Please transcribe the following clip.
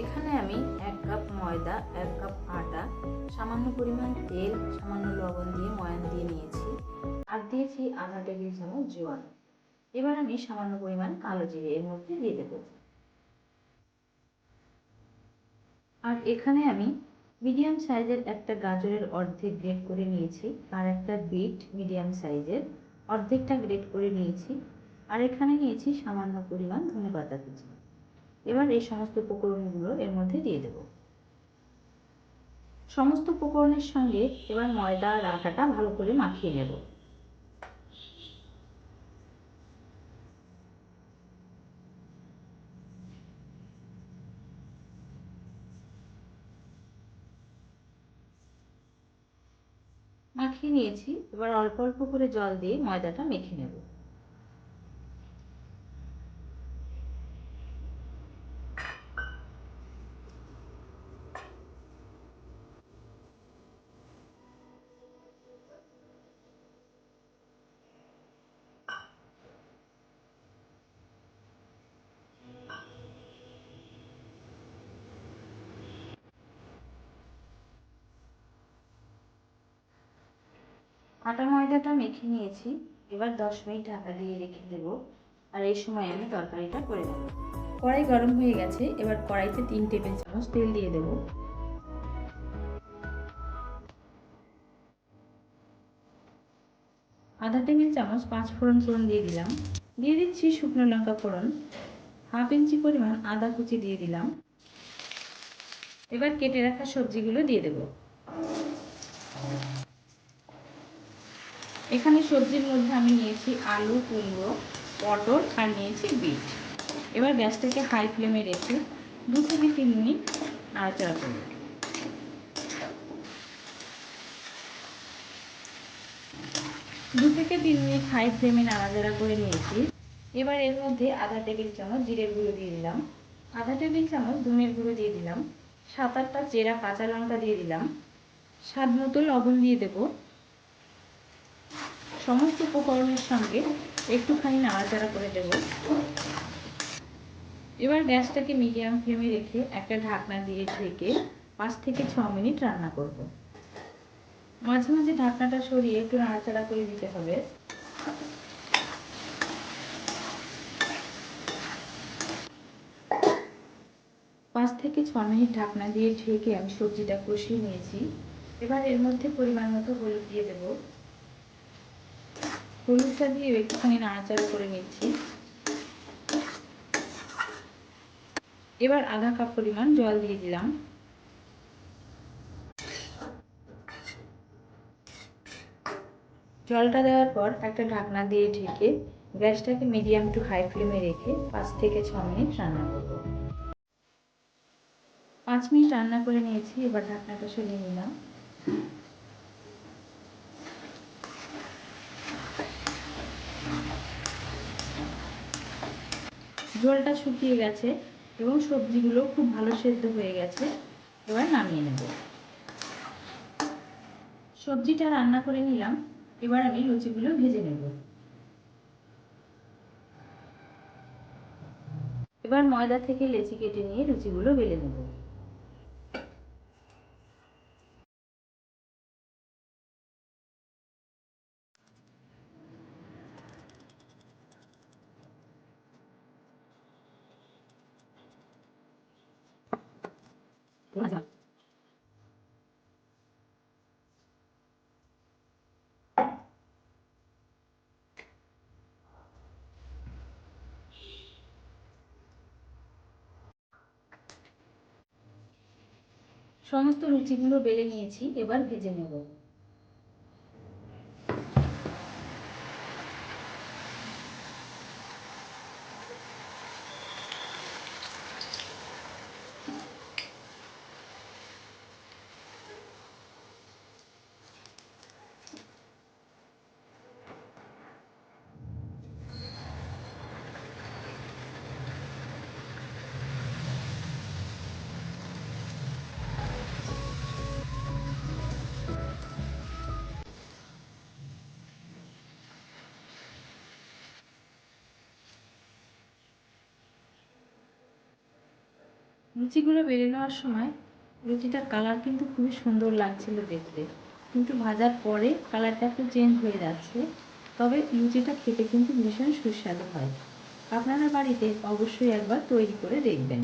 এখানে আমি এক কাপ ময়দা, এক কাপ আটা, সামান্য পরিমাণ তেল, সামান্য লবণ দিয়ে ময়ান দিয়ে নিয়েছি আর দিয়েছি আধা টেবিল চামচ জোয়ান। এবার আমি সামান্য পরিমাণ কালো জিরে এর মধ্যে দিয়ে দেব। আর এখানে আমি মিডিয়াম সাইজের একটা গাজরের অর্ধেক গ্রেড করে নিয়েছি আর একটা বিট মিডিয়াম সাইজের অর্ধেকটা গ্রেড করে নিয়েছি। আর এখানে নিয়েছি সামান্য পরিমাণ ধনে পাতা কুচি। এবার এই সমস্ত উপকরণগুলো এর মধ্যে দিয়ে দেব। সমস্ত উপকরণের সঙ্গে এবার ময়দা আর আটাটা ভালো করে মাখিয়ে নেব। মাখিয়ে নিয়েছি। এবার অল্প অল্প করে জল দিয়ে ময়দাটা মেখে নেব। আটা ময়দাটা মেখে নিয়েছি। এবার দশ মিনিট ঢাকা দিয়ে রেখে দেবো। আর এই সময় আমি তরকারিটা করে নেব। কড়াই গরম হয়ে গেছে। এবার কড়াইতে তিন টেবিল চামচ তেল দিয়ে দেবো। আধা টেবিল চামচ পাঁচ ফোড়ন ফোড়ন দিয়ে দিলাম। দিয়ে দিচ্ছি শুকনো লঙ্কা ফোড়ন। হাফ ইঞ্চি পরিমাণ আদা কুচি দিয়ে দিলাম। এবার কেটে রাখা সবজিগুলো দিয়ে দেবো। এখানে সবজির মধ্যে আমি নিয়েছি আলু, কুমড়ো, পটল আর নিয়েছি বিট। এবার গ্যাসটাকে হাই ফ্লেমে রেখে দু থেকে তিন মিনিট নাড়াচাড়া করব। দু থেকে তিন মিনিট হাই ফ্লেমে নাড়াচাড়া করে নিয়েছি। এবার এর মধ্যে আধা টেবিল চামচ জিরের গুঁড়ো দিয়ে দিলাম। আধা টেবিল চামচ ধনের গুঁড়ো দিয়ে দিলাম। সাত আটটা চেরা কাঁচা লঙ্কা দিয়ে দিলাম। স্বাদ মতো লবণ দিয়ে দেবো। সমস্ত উপকরণের সঙ্গে একটুখানি নাড়াচাড়া করে দেব। এবার গ্যাসটাকে মিডিয়াম ফ্লেমে রেখে একটা ঢাকনা দিয়ে ঢেকে পাঁচ থেকে ছ মিনিট রান্না করব। মাঝে মাঝে ঢাকনাটা সরিয়ে একটু নাড়াচাড়া করে দিতে হবে। পাঁচ থেকে ছ মিনিট ঢাকনা দিয়ে ঢেকে আমি সবজিটা কষিয়ে নিয়েছি। এবার এর মধ্যে পরিমাণ মতো হলুদ দিয়ে দেবো। হলুদটা দিয়ে একটুখানি নাড়াচাড়া করে নিচ্ছি। এবার আধা কাপ পরিমাণ জল দিয়ে দিলাম। জলটা দেওয়ার পর একটা ঢাকনা দিয়ে ঢেকে গ্যাসটাকে মিডিয়াম টু হাই ফ্লেমে রেখে পাঁচ থেকে ছ মিনিট রান্না করব। পাঁচ মিনিট রান্না করে নিয়েছি, এবার ঢাকনাটা সরিয়ে নিলাম। জলটা শুকিয়ে গেছে এবং সবজিগুলো খুব ভালো সেদ্ধ হয়ে গেছে। এবার নামিয়ে নেব। সবজিটা রান্না করে নিলাম। এবার আমি লুচিগুলো ভেজে নেব। এবার ময়দা থেকে লেচি কেটে নিয়ে লুচিগুলো বেলে নেব। সমস্ত লুচিগুলো বেলে নিয়েছি এবার ভেজে নেব। লুচিগুলো বেড়ে নেওয়ার সময় লুচিটার কালার কিন্তু খুবই সুন্দর লাগছিল দেখতে। কিন্তু ভাজার পরে কালারটা একটু চেঞ্জ হয়ে যাচ্ছে। তবে লুচিটা খেতে কিন্তু ভীষণ সুস্বাদু হয়। আপনারা বাড়িতে অবশ্যই একবার তৈরি করে দেখবেন।